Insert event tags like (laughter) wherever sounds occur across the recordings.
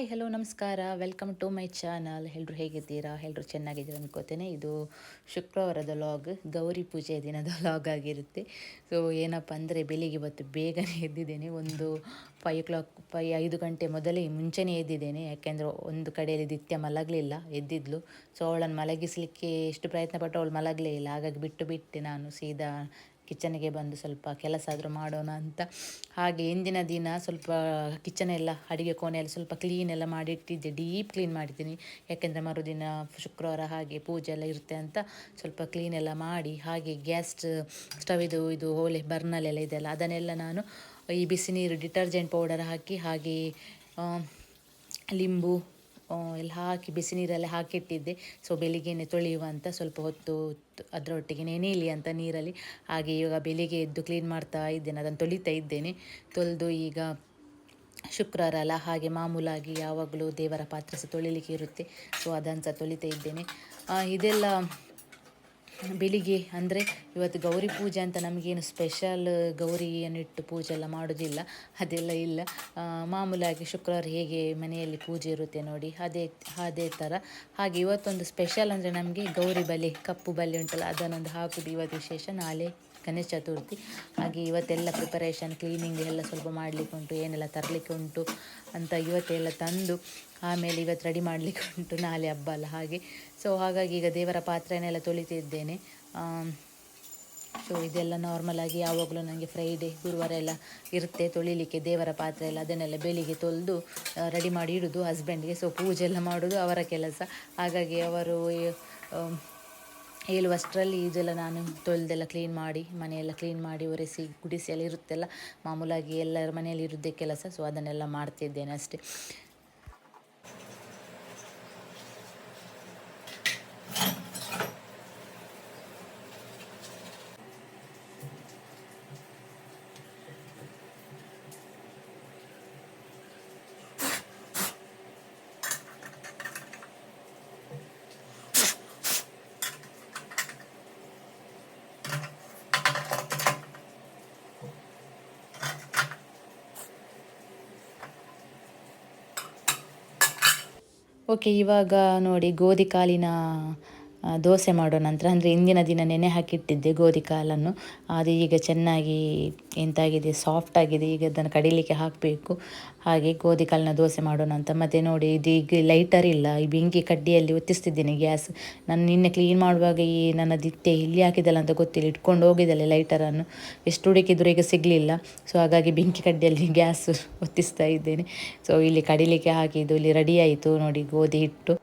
Hi, hello, ನಮಸ್ಕಾರ. Welcome to my channel ಎಲ್ಲರೂ ಹೇಗಿದ್ದೀರಾ? ಎಲ್ಲರೂ ಚೆನ್ನಾಗಿದ್ದೀರಾ ಅನ್ಕೋತೇನೆ. ಇದು ಶುಕ್ರವಾರದ ಲಾಗ್ ಗೌರಿ ಪೂಜೆ ದಿನದ ಲಾಗ್ ಆಗಿರುತ್ತೆ. ಸೊ ಏನಪ್ಪ ಅಂದರೆ ಬೆಳಿಗ್ಗೆ ಇವತ್ತು ಬೇಗನೆ ಎದ್ದಿದ್ದೇನೆ. ಒಂದು ಫೈವ್ ಓ ಕ್ಲಾಕ್ ಫೈ ಐದು ಗಂಟೆ ಮೊದಲೇ ಮುಂಚೆನೇ ಎದ್ದಿದ್ದೇನೆ. ಯಾಕೆಂದರೆ ಒಂದು ಕಡೆಯಲ್ಲಿ ನಿತ್ಯ ಮಲಗಲಿಲ್ಲ, ಎದ್ದಿದ್ಲು. ಸೊ ಅವಳನ್ನು ಮಲಗಿಸಲಿಕ್ಕೆ ಎಷ್ಟು ಪ್ರಯತ್ನ ಪಟ್ಟು ಅವಳು ಮಲಗಲೇ ಇಲ್ಲ. ಹಾಗಾಗಿ ಬಿಟ್ಟು ಬಿಟ್ಟೆ ನಾನು ಸೀದಾ ಕಿಚನ್ಗೆ ಬಂದು ಸ್ವಲ್ಪ ಕೆಲಸ ಆದರೂ ಮಾಡೋಣ ಅಂತ. ಹಾಗೆ ಇಂದಿನ ದಿನ ಸ್ವಲ್ಪ ಕಿಚನ್ ಎಲ್ಲ ಅಡುಗೆ ಕೋಣೆಯಲ್ಲಿ ಸ್ವಲ್ಪ ಕ್ಲೀನ್ ಎಲ್ಲ ಮಾಡಿಟ್ಟಿದ್ದೆ ಡೀಪ್ ಕ್ಲೀನ್ ಮಾಡಿದ್ದೀನಿ. ಯಾಕೆಂದರೆ ಮರುದಿನ ಶುಕ್ರವಾರ ಹಾಗೆ ಪೂಜೆ ಎಲ್ಲ ಇರುತ್ತೆ ಅಂತ ಸ್ವಲ್ಪ ಕ್ಲೀನ್ ಎಲ್ಲ ಮಾಡಿ, ಹಾಗೆ ಗ್ಯಾಸ್ ಸ್ಟವ್ ಇದು ಇದು ಓಲೆ ಬರ್ನಲ್ಲೆಲ್ಲ ಇದೆಲ್ಲ ಅದನ್ನೆಲ್ಲ ನಾನು ಈ ಬಿಸಿನೀರು ಡಿಟರ್ಜೆಂಟ್ ಪೌಡರ್ ಹಾಕಿ ಹಾಗೆ ಲಿಂಬು ಎಲ್ಲ ಹಾಕಿ ಬಿಸಿ ನೀರಲ್ಲಿ ಹಾಕಿಟ್ಟಿದ್ದೆ. ಸೊ ಬೆಳಿಗ್ಗೆನೆ ತೊಳೆಯುವ ಅಂತ ಸ್ವಲ್ಪ ಹೊತ್ತು ಅದರೊಟ್ಟಿಗೆ ನೆನೆಯಲಿ ಅಂತ ನೀರಲ್ಲಿ. ಹಾಗೆ ಇವಾಗ ಬೆಳಿಗ್ಗೆ ಎದ್ದು ಕ್ಲೀನ್ ಮಾಡ್ತಾ ಇದ್ದೇನೆ, ಅದನ್ನು ತೊಳಿತಾ ಇದ್ದೇನೆ. ತೊಳೆದು ಈಗ ಶುಕ್ರವಾರ ಅಲ್ಲ, ಹಾಗೆ ಮಾಮೂಲಾಗಿ ಯಾವಾಗಲೂ ದೇವರ ಪಾತ್ರ ಸಹ ತೊಳಿಲಿಕ್ಕೆ ಇರುತ್ತೆ. ಸೊ ಅದನ್ನು ಸಹ ತೊಳಿತಾ ಇದ್ದೇನೆ. ಇದೆಲ್ಲ ಬೆಳಿಗ್ಗೆ ಅಂದರೆ ಇವತ್ತು ಗೌರಿ ಪೂಜೆ ಅಂತ ನಮಗೇನು ಸ್ಪೆಷಲ್ ಗೌರಿಯನ್ನು ಇಟ್ಟು ಪೂಜೆ ಎಲ್ಲ ಮಾಡೋದಿಲ್ಲ, ಅದೆಲ್ಲ ಇಲ್ಲ. ಮಾಮೂಲಾಗಿ ಶುಕ್ರವಾರ ಹೇಗೆ ಮನೆಯಲ್ಲಿ ಪೂಜೆ ಇರುತ್ತೆ ನೋಡಿ, ಅದೇ ಅದೇ ಥರ ಹಾಗೆ ಇವತ್ತೊಂದು ಸ್ಪೆಷಲ್ ಅಂದರೆ ನಮಗೆ ಗೌರಿ ಬಲೆ, ಕಪ್ಪು ಬಲೆ ಉಂಟಲ್ಲ, ಅದನ್ನೊಂದು ಹಾಕೋದು ಇವತ್ತು ವಿಶೇಷ ನಾಳೆ. ಗಣೇಶ ಚತುರ್ಥಿ. ಹಾಗೆ ಇವತ್ತೆಲ್ಲ ಪ್ರಿಪರೇಷನ್ ಕ್ಲೀನಿಂಗ್ ಎಲ್ಲ ಸ್ವಲ್ಪ ಮಾಡಲಿಕ್ಕೆ ಉಂಟು, ಏನೆಲ್ಲ ತರಲಿಕ್ಕೆ ಉಂಟು ಅಂತ ಇವತ್ತೆಲ್ಲ ತಂದು, ಆಮೇಲೆ ಇವತ್ತು ರೆಡಿ ಮಾಡಲಿಕ್ಕೆ ಉಂಟು ನಾಳೆ ಹಬ್ಬ ಅಲ್ಲ ಹಾಗೆ. ಸೊ ಹಾಗಾಗಿ ಈಗ ದೇವರ ಪಾತ್ರೆನೆಲ್ಲ ತೊಳಿತಿದ್ದೇನೆ. ಸೊ ಇದೆಲ್ಲ ನಾರ್ಮಲ್ ಆಗಿ ಯಾವಾಗಲೂ ನನಗೆ ಫ್ರೈಡೇ ಗುರುವಾರ ಎಲ್ಲ ಇರುತ್ತೆ ತೊಳಿಲಿಕ್ಕೆ ದೇವರ ಪಾತ್ರೆ ಎಲ್ಲ, ಅದನ್ನೆಲ್ಲ ಬೆಳಿಗ್ಗೆ ತೊಳೆದು ರೆಡಿ ಮಾಡಿ ಇಡೋದು ಹಸ್ಬೆಂಡ್ಗೆ ಸೊ ಪೂಜೆ ಎಲ್ಲ ಮಾಡೋದು ಅವರ ಕೆಲಸ. ಹಾಗಾಗಿ ಅವರು ಆ, ಹೇಳುವಷ್ಟರಲ್ಲಿ ಇದೆಲ್ಲ ನಾನು ತೊಳೆದೆಲ್ಲ ಕ್ಲೀನ್ ಮಾಡಿ ಮನೆಯೆಲ್ಲ ಕ್ಲೀನ್ ಮಾಡಿ ಒರೆಸಿ ಗುಡಿಸಿ ಎಲ್ಲ ಇರುತ್ತೆಲ್ಲ ಮಾಮೂಲಾಗಿ ಎಲ್ಲರ ಮನೆಯಲ್ಲಿ ಇರೋದೇ ಕೆಲಸ ಸೊ ಅದನ್ನೆಲ್ಲ ಮಾಡ್ತಿದ್ದೇನೆ ಅಷ್ಟೇ. ಓಕೆ ಇವಾಗ ನೋಡಿ ಗೋಧಿ ಕಾಳಿನ ಆ, ದೋಸೆ ಮಾಡೋ ನಂತರ, ಅಂದರೆ ಹಿಂದಿನ ದಿನ ನೆನೆ ಹಾಕಿಟ್ಟಿದ್ದೆ ಗೋಧಿ ಕಾಲನ್ನು ಅದು ಈಗ ಚೆನ್ನಾಗಿ ಎಂತಾಗಿದೆ ಸಾಫ್ಟ್ ಆಗಿದೆ, ಈಗ ಅದನ್ನು ಕಡಿಲಿಕ್ಕೆ ಹಾಕಬೇಕು. ಹಾಗೆ ಗೋಧಿ ಕಾಲನ್ನ ದೋಸೆ ಮಾಡೋಣ ಅಂತ ಮತ್ತು ನೋಡಿ, ಇದು ಈಗ ಲೈಟರ್ ಇಲ್ಲ, ಈ ಬೆಂಕಿ ಕಡ್ಡಿಯಲ್ಲಿ ಒತ್ತಿಸ್ತಿದ್ದೇನೆ ಗ್ಯಾಸ್. ನಾನು ನಿನ್ನೆ ಕ್ಲೀನ್ ಮಾಡುವಾಗ ಈ ನನ್ನ ದಿತ್ತೆ ಇಲ್ಲಿ ಹಾಕಿದಲ್ಲ ಅಂತ ಗೊತ್ತಿಲ್ಲ, ಇಟ್ಕೊಂಡು ಹೋಗಿದ್ದಲ್ಲ ಲೈಟರನ್ನು ಎಷ್ಟು ಹುಡುಕಿದ್ರು ಈಗ ಸಿಗಲಿಲ್ಲ. ಸೊ ಹಾಗಾಗಿ ಬೆಂಕಿ ಕಡ್ಡಿಯಲ್ಲಿ ಗ್ಯಾಸ್ (laughs) ಒತ್ತಿಸ್ತಾ ಇದ್ದೇನೆ. ಸೊ ಇಲ್ಲಿ ಕಡಿಲಿಕ್ಕೆ ಹಾಕಿದ್ದು, ಇಲ್ಲಿ ರೆಡಿ ಆಯಿತು, ನೋಡಿ, ಗೋಧಿ ಹಿಟ್ಟು.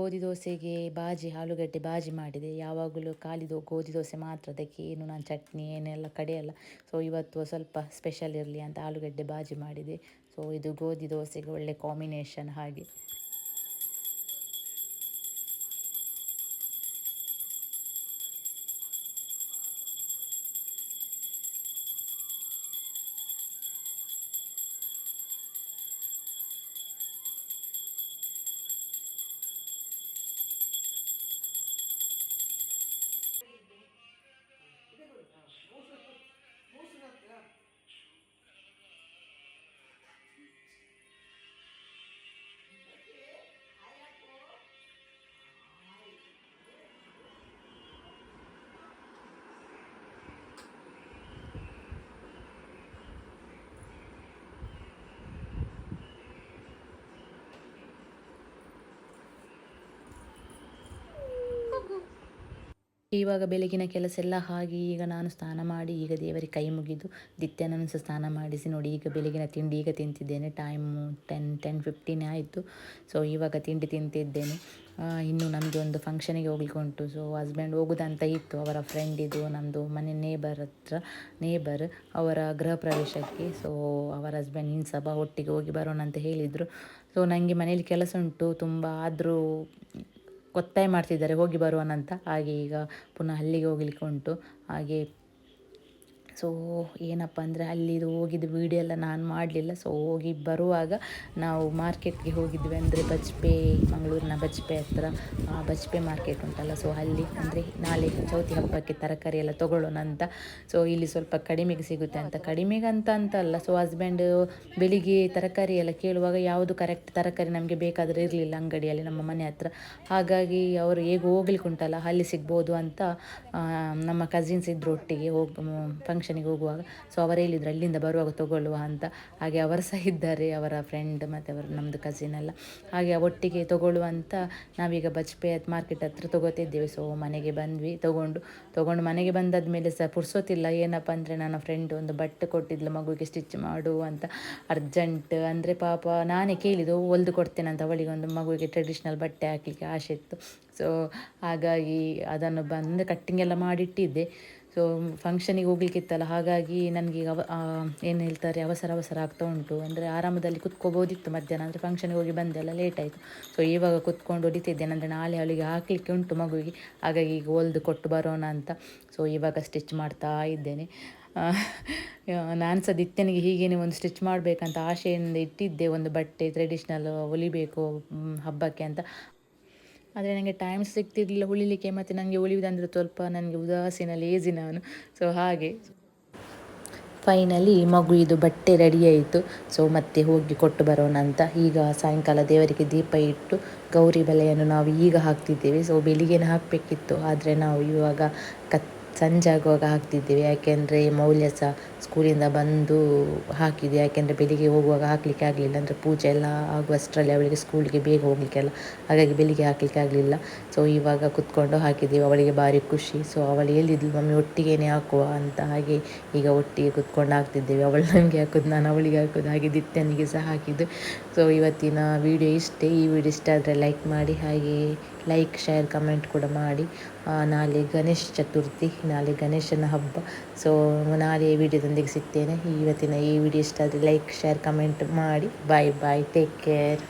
ಗೋಧಿ ದೋಸೆಗೆ ಬಾಜಿ, ಆಲೂಗಡ್ಡೆ ಬಾಜಿ ಮಾಡಿದೆ. ಯಾವಾಗಲೂ ಖಾಲಿ ದೋ, ಗೋಧಿ ದೋಸೆ ಮಾತ್ರ. ಅದಕ್ಕೆ ಏನು, ನಾನು ಚಟ್ನಿ ಏನೆಲ್ಲ ಕಡೆಯಲ್ಲ ಸೊ ಇವತ್ತು ಸ್ವಲ್ಪ ಸ್ಪೆಷಲ್ ಇರಲಿ ಅಂತ ಆಲೂಗಡ್ಡೆ ಬಾಜಿ ಮಾಡಿದೆ. ಸೊ ಇದು ಗೋಧಿ ದೋಸೆಗೆ ಒಳ್ಳೆ ಕಾಂಬಿನೇಷನ್ ಹಾಗೆ. ಇವಾಗ ಬೆಳಗಿನ ಕೆಲಸ ಎಲ್ಲ ಹಾಗೆ ಈಗ ನಾನು ಸ್ನಾನ ಮಾಡಿ ಈಗ ದೇವರಿಗೆ ಕೈ ಮುಗಿದು ದಿತ್ಯನನ್ನು ಸಹ ಸ್ನಾನ ಮಾಡಿಸಿ ನೋಡಿ ಈಗ ಬೆಳಗಿನ ತಿಂಡಿ ಈಗ ತಿಂತಿದ್ದೇನೆ. ಟೈಮು ಟೆನ್ ಟೆನ್ ಫಿಫ್ಟೀನೇ ಆಯಿತು. ಸೊ ಇವಾಗ ತಿಂಡಿ ತಿಂತಿದ್ದೇನೆ. ಇನ್ನು ನಮಗೆ ಒಂದು ಫಂಕ್ಷನಿಗೆ ಹೋಗ್ಲಿಕ್ಕೆ ಉಂಟು ಸೊ ಹಸ್ಬೆಂಡ್ ಹೋಗೋದಂತ ಇತ್ತು. ಅವರ ಫ್ರೆಂಡ್ ಇದು ನಮ್ಮದು ಮನೆ ನೇಬರ್ ಹತ್ರ ನೇಬರ್ ಅವರ ಗೃಹ ಪ್ರವೇಶಕ್ಕೆ. ಸೊ ಅವರ ಹಸ್ಬೆಂಡ್ ಇನ್ನು ಸಭಾ ಒಟ್ಟಿಗೆ ಹೋಗಿ ಬರೋಣ ಅಂತ ಹೇಳಿದರು. ಸೊ ನನಗೆ ಮನೇಲಿ ಕೆಲಸ ಉಂಟು. ತುಂಬ ಆದರೂ ಒತ್ತಾಯ ಮಾಡ್ತಿದ್ದಾರೆ ಹೋಗಿ ಬರುವನಂತ ಹಾಗೆ ಈಗ ಪುನಃ ಅಲ್ಲಿಗೆ ಹೋಗ್ಲಿಕ್ಕೆ ಉಂಟು. ಹಾಗೆ ಸೊ ಏನಪ್ಪ ಅಂದರೆ ಅಲ್ಲಿದು ಹೋಗಿದ್ದು ವೀಡಿಯೋ ಎಲ್ಲ ನಾನು ಮಾಡಲಿಲ್ಲ. ಸೊ ಹೋಗಿ ಬರುವಾಗ ನಾವು ಮಾರ್ಕೆಟ್ಗೆ ಹೋಗಿದ್ವಿ ಅಂದರೆ ಬಜ್ಪೆ, ಮಂಗಳೂರಿನ ಬಜ್ಪೆ ಹತ್ರ. ಬಜ್ಪೆ ಮಾರ್ಕೆಟ್ ಉಂಟಲ್ಲ ಸೊ ಅಲ್ಲಿ ಅಂದರೆ ನಾಳೆ ಚೌತಿ ಹಬ್ಬಕ್ಕೆ ತರಕಾರಿ ಎಲ್ಲ ತೊಗೊಳ್ಳೋಣ ಅಂತ. ಸೊ ಇಲ್ಲಿ ಸ್ವಲ್ಪ ಕಡಿಮೆಗೆ ಸಿಗುತ್ತೆ ಅಂತ. ಕಡಿಮೆಗೆ ಅಂತ ಅಂತ ಅಲ್ಲ ಸೊ ಹಸ್ಬೆಂಡ್ ಬೆಳಿಗ್ಗೆ ತರಕಾರಿ ಎಲ್ಲ ಕೇಳುವಾಗ ಯಾವುದು ಕರೆಕ್ಟ್ ತರಕಾರಿ ನಮಗೆ ಬೇಕಾದರೆ ಇರಲಿಲ್ಲ ಅಂಗಡಿಯಲ್ಲಿ ನಮ್ಮ ಮನೆ ಹತ್ರ. ಹಾಗಾಗಿ ಅವರು ಹೇಗೆ ಹೋಗ್ಲಿಕ್ಕೆ ಉಂಟಲ್ಲ ಅಲ್ಲಿ ಸಿಗ್ಬೋದು ಅಂತ ನಮ್ಮ ಕಸಿನ್ಸ್ ಇದ್ರೊಟ್ಟಿಗೆ ಹೋಗಿ ಫಂಕ್ಷನ್ ಫಂಕ್ಷನಿಗೆ ಹೋಗುವಾಗ. ಸೊ ಅವರು ಹೇಳಿದ್ರು, ಅಲ್ಲಿಂದ ಬರುವಾಗ ತಗೊಳ್ಳುವ ಅಂತ. ಹಾಗೆ ಅವರು ಸಹ ಇದ್ದಾರೆ, ಅವರ ಫ್ರೆಂಡ್ ಮತ್ತು ಅವರು ನಮ್ಮದು ಕಸಿನ್ ಎಲ್ಲ. ಹಾಗೆ ಒಟ್ಟಿಗೆ ತಗೊಳ್ಳುವಂತ ನಾವೀಗ ಬಜ್ಪೆ ಮಾರ್ಕೆಟ್ ಹತ್ರ ತೊಗೋತಿದ್ದೇವೆ. ಸೊ ಮನೆಗೆ ಬಂದ್ವಿ, ತೊಗೊಂಡು ತೊಗೊಂಡು ಮನೆಗೆ ಬಂದಾದ ಮೇಲೆ ಸಹ ಪುರ್ಸೋತಿಲ್ಲ ಏನಪ್ಪ ಅಂದರೆ ನನ್ನ ಫ್ರೆಂಡ್ ಒಂದು ಬಟ್ಟೆ ಕೊಟ್ಟಿದ್ಲು, ಮಗುವಿಗೆ ಸ್ಟಿಚ್ ಮಾಡು ಅಂತ. ಅರ್ಜೆಂಟ್ ಅಂದರೆ ಪಾಪ ನಾನೇ ಕೇಳಿದ್ದು ಹೊಲ್ದು ಕೊಡ್ತೇನೆ ಅಂತ. ಅವಳಿಗೆ ಒಂದು ಮಗುವಿಗೆ ಟ್ರೆಡಿಷ್ನಲ್ ಬಟ್ಟೆ ಹಾಕಲಿಕ್ಕೆ ಆಸೆ ಇತ್ತು. ಸೊ ಹಾಗಾಗಿ ಅದನ್ನು ಬಂದು ಕಟ್ಟಿಂಗ್ ಎಲ್ಲ ಮಾಡಿಟ್ಟಿದ್ದೆ. ಸೊ ಫಂಕ್ಷನಿಗೆ ಹೋಗ್ಲಿಕ್ಕಿತ್ತಲ್ಲ, ಹಾಗಾಗಿ ನನಗೆ ಅವ ಏನು ಹೇಳ್ತಾರೆ, ಅವಸರ ಅವಸರ ಆಗ್ತಾ ಉಂಟು. ಅಂದರೆ ಆರಾಮದಲ್ಲಿ ಕುತ್ಕೋಬೋದಿತ್ತು ಮಧ್ಯಾಹ್ನ, ಅಂದರೆ ಫಂಕ್ಷನಿಗೆ ಹೋಗಿ ಬಂದೆಲ್ಲ ಲೇಟ್ ಆಯಿತು. ಸೊ ಇವಾಗ ಕುತ್ಕೊಂಡು ಹೊಡಿತಿದ್ದೇನೆ ಅಂದರೆ ನಾಳೆ ಅವಳಿಗೆ ಹಾಕಲಿಕ್ಕೆ ಉಂಟು ಮಗುವಿಗೆ. ಹಾಗಾಗಿ ಈಗ ಹೊಲ್ದು ಕೊಟ್ಟು ಬರೋಣ ಅಂತ. ಸೊ ಇವಾಗ ಸ್ಟಿಚ್ ಮಾಡ್ತಾ ಇದ್ದೇನೆ. ನಾನು ಸಹ ದಿತ್ಯನಿಗೆ ಹೀಗೇನೆ ಒಂದು ಸ್ಟಿಚ್ ಮಾಡಬೇಕಂತ ಆಶೆಯಿಂದ ಇಟ್ಟಿದ್ದೆ, ಒಂದು ಬಟ್ಟೆ ಟ್ರೆಡಿಷ್ನಲ್ ಹೊಲಿಬೇಕು ಹಬ್ಬಕ್ಕೆ ಅಂತ. ಆದರೆ ನನಗೆ ಟೈಮ್ ಸಿಗ್ತಿರ್ಲಿಲ್ಲ ಉಳಿಲಿಕ್ಕೆ ಮತ್ತು ನನಗೆ ಉಳಿಯುವುದಂದರೆ ಸ್ವಲ್ಪ ನನಗೆ ಉದಾಸೀನ ಲೇಜಿ ನಾನು. ಸೊ ಹಾಗೆ. ಫೈನಲಿ ಮಗು ಇದು ಬಟ್ಟೆ ರೆಡಿ ಆಯಿತು. ಸೊ ಮತ್ತೆ ಹೋಗಿ ಕೊಟ್ಟು ಬರೋಣ ಅಂತ. ಈಗ ಸಾಯಂಕಾಲ ದೇವರಿಗೆ ದೀಪ ಇಟ್ಟು ಗೌರಿ ಬಲೆಯನ್ನು ನಾವು ಈಗ ಹಾಕ್ತಿದ್ದೇವೆ. ಸೊ ಬೆಳಿಗ್ಗೆನೇ ಹಾಕಬೇಕಿತ್ತು. ಆದರೆ ನಾವು ಇವಾಗ ಕತ್ ಸಂಜೆ ಆಗುವಾಗ ಹಾಕ್ತಿದ್ದೇವೆ. ಯಾಕೆಂದರೆ ಮೌಲ್ಯ ಸಹ ಸ್ಕೂಲಿಂದ ಬಂದು ಹಾಕಿದೆ ಯಾಕೆಂದರೆ ಬೆಳಿಗ್ಗೆ ಹೋಗುವಾಗ ಹಾಕಲಿಕ್ಕೆ ಆಗಲಿಲ್ಲ. ಅಂದರೆ ಪೂಜೆ ಎಲ್ಲ ಆಗುವಷ್ಟರಲ್ಲಿ ಅವಳಿಗೆ ಸ್ಕೂಲಿಗೆ ಬೇಗ ಹೋಗಲಿಕ್ಕೆಲ್ಲ ಹಾಗಾಗಿ ಬೆಳಿಗ್ಗೆ ಹಾಕಲಿಕ್ಕೆ ಆಗಲಿಲ್ಲ. ಸೊ ಇವಾಗ ಕುತ್ಕೊಂಡು ಹಾಕಿದ್ದೀವಿ. ಅವಳಿಗೆ ಭಾರಿ ಖುಷಿ. ಸೊ ಅವಳು ಹೇಳಿದ್ಲು, ಮಮ್ಮಿ, ಒಟ್ಟಿಗೆನೇ ಹಾಕುವ ಅಂತ. ಹಾಗೆ ಈಗ ಒಟ್ಟಿಗೆ ಕುತ್ಕೊಂಡು ಹಾಕ್ತಿದ್ದೇವೆ. ಅವಳು ನನಗೆ ಹಾಕೋದು, ನಾನು ಅವಳಿಗೆ ಹಾಕೋದು. ಹಾಗೆ ದಿತ್ಯನಿಗೆ ಸಹ ಹಾಕಿದ್ದು. ಸೊ ಇವತ್ತಿನ ವಿಡಿಯೋ ಇಷ್ಟೇ. ಈ ವಿಡಿಯೋ ಇಷ್ಟ ಆದರೆ ಲೈಕ್ ಮಾಡಿ. ಹಾಗೆ ಲೈಕ್ ಶೇರ್ ಕಮೆಂಟ್ ಕೂಡ ಮಾಡಿ. ನಾಳೆ ಗಣೇಶ ಚತುರ್ಥಿ, ನಾಳೆ ಗಣೇಶನ ಹಬ್ಬ. ಸೊ ನಾಳೆ ವಿಡಿಯೋದೊಂದಿಗೆ ಸಿಗ್ತೇನೆ. ಇವತ್ತಿನ ಈ ವಿಡಿಯೋ ಇಷ್ಟ ಆದರೆ ಲೈಕ್ ಶೇರ್ ಕಮೆಂಟ್ ಮಾಡಿ. ಬಾಯ್ ಬಾಯ್ ಟೇಕ್ ಕೇರ್